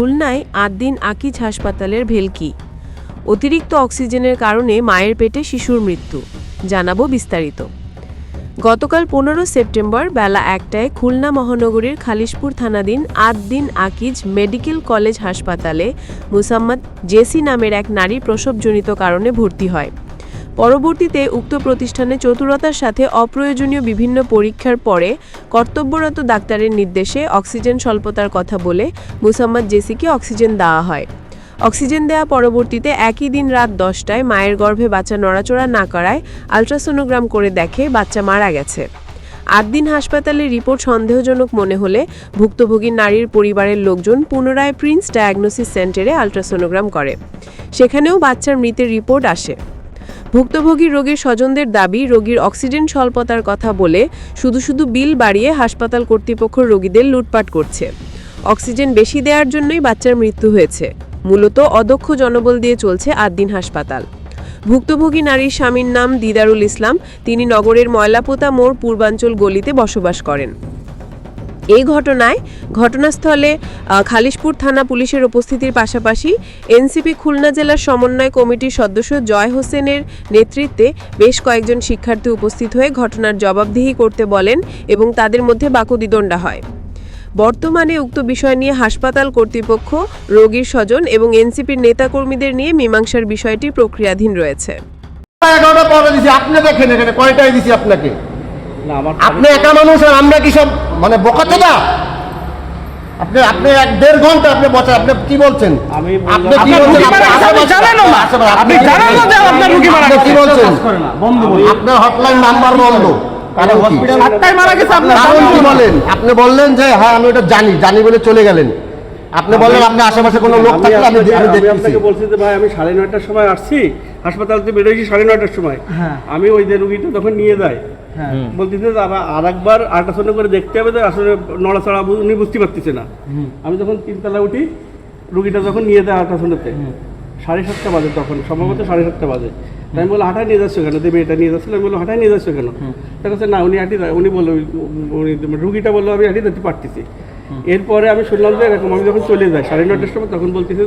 খুলনায় আট দিন আকিজ হাসপাতালের ভেলকি। অতিরিক্ত অক্সিজেনের কারণে মায়ের পেটে শিশুর মৃত্যু, জানাব বিস্তারিত। গতকাল পনেরো সেপ্টেম্বর বেলা একটায় খুলনা মহানগরীর খালিশপুর থানাধীন আট দিন আকিজ মেডিকেল কলেজ হাসপাতালে মুসাম্মদ জেসি নামের এক নারী প্রসবজনিত কারণে ভর্তি হয়। পরবর্তীতে উক্ত প্রতিষ্ঠানে চতুরতার সাথে অপ্রয়োজনীয় বিভিন্ন পরীক্ষার পরে কর্তব্যরত ডাক্তারের নির্দেশে অক্সিজেন স্বল্পতার কথা বলে মুসাম্মদ জেসিকে অক্সিজেন দেওয়া হয়। অক্সিজেন দেওয়া পরবর্তীতে একই দিন রাত দশটায় মায়ের গর্ভে বাচ্চা নড়াচড়া না করায় আলট্রাসোনোগ্রাম করে দেখে বাচ্চা মারা গেছে। আট দিন হাসপাতালের রিপোর্ট সন্দেহজনক মনে হলে ভুক্তভোগী নারীর পরিবারের লোকজন পুনরায় প্রিন্স ডায়াগনোসিস সেন্টারে আলট্রাসোনোগ্রাম করে। সেখানেও বাচ্চার মৃতের রিপোর্ট আসে। ভুক্তভোগী রোগীর স্বজনদের দাবি, রোগীর অক্সিজেন স্বল্পতার কথা বলে শুধু শুধু বিল বাড়িয়ে হাসপাতাল কর্তৃপক্ষ রোগীদের লুটপাট করছে। অক্সিজেন বেশি দেওয়ার জন্যই বাচ্চার মৃত্যু হয়েছে। মূলত অদক্ষ জনবল দিয়ে চলছে আট দিন হাসপাতাল। ভুক্তভোগী নারীর স্বামীর নাম দিদারুল ইসলাম। তিনি নগরের ময়লাপোতা মোড় পূর্বাঞ্চল গলিতে বসবাস করেন। এই ঘটনায় ঘটনাস্থলে খালিশপুর থানা পুলিশের উপস্থিতির পাশাপাশি এনসিপি খুলনা জেলার সমন্বয় কমিটির সদস্য জয় হোসেনের নেতৃত্বে বেশ কয়েকজন শিক্ষার্থী উপস্থিত হয়ে ঘটনার জবাবদিহি করতে বলেন এবং তাদের মধ্যে বাকুদিদণ্ডা হয়। বর্তমানে উক্ত বিষয় নিয়ে হাসপাতাল কর্তৃপক্ষ, রোগীর স্বজন এবং এনসিপির নেতাকর্মীদের নিয়ে মীমাংসার বিষয়টি প্রক্রিয়াধীন রয়েছে। আপনি দেখেন এখানে, কয়টায় দিছি আপনাকে? আপনি একা মানুষ আর আমরা কি সব মানে বোকাতে না আপনি আপনি এক দেড় ঘণ্টা আপনি বসে আপনি কি বলছেন? আপনি কি আপনার বলছেন? আপনি না। রুগী মারা কি বলছেন? বন্ধ হটলাইন নাম্বার বন্ধ। আপনি বললেন যে হ্যাঁ আমি ওটা জানি জানি বলে চলে গেলেন। আপনি বললেন আপনি আশেপাশে কোনো লোক থাকলে আমি আপনাকে- আমি আমি দেখতেছি। বলছি যে ভাই আমি সাড়ে নয়টার সময় আসছি। হাসপাতাল থেকে বেরোয়েছি সাড়ে নয়টার সময়। আমি ওই যে রুগীটা তখন নিয়ে যাই বলতেছে আর একবার আল্ট্রাসাউন্ড করে দেখতে হবে যে আসলে নড়াচড়া উনি বুঝতে পারতেছে না। আমি যখন তিনতলা উঠি রুগীটা যখন নিয়ে যায় আল্ট্রাসাউন্ডতে সাড়ে সাতটা বাজে তখন সম্ভবত সাড়ে সাতটা বাজে। তাই আমি বললাম হাঁটায় নিয়ে যাচ্ছ কেন? দেবে এটা নিয়ে যাচ্ছিল। আমি বললাম হাঁটায় নিয়ে যাচ্ছ কেন? তার কাছে না উনি হাঁটি উনি বলল উনি রুগীটা বলল আমি হাঁটি যেতে পারতেছি। এরপরে আমি শুনলাম যে এরকম আমি যখন চলে যাই সাড়ে নটার সময় তখন বলতেছে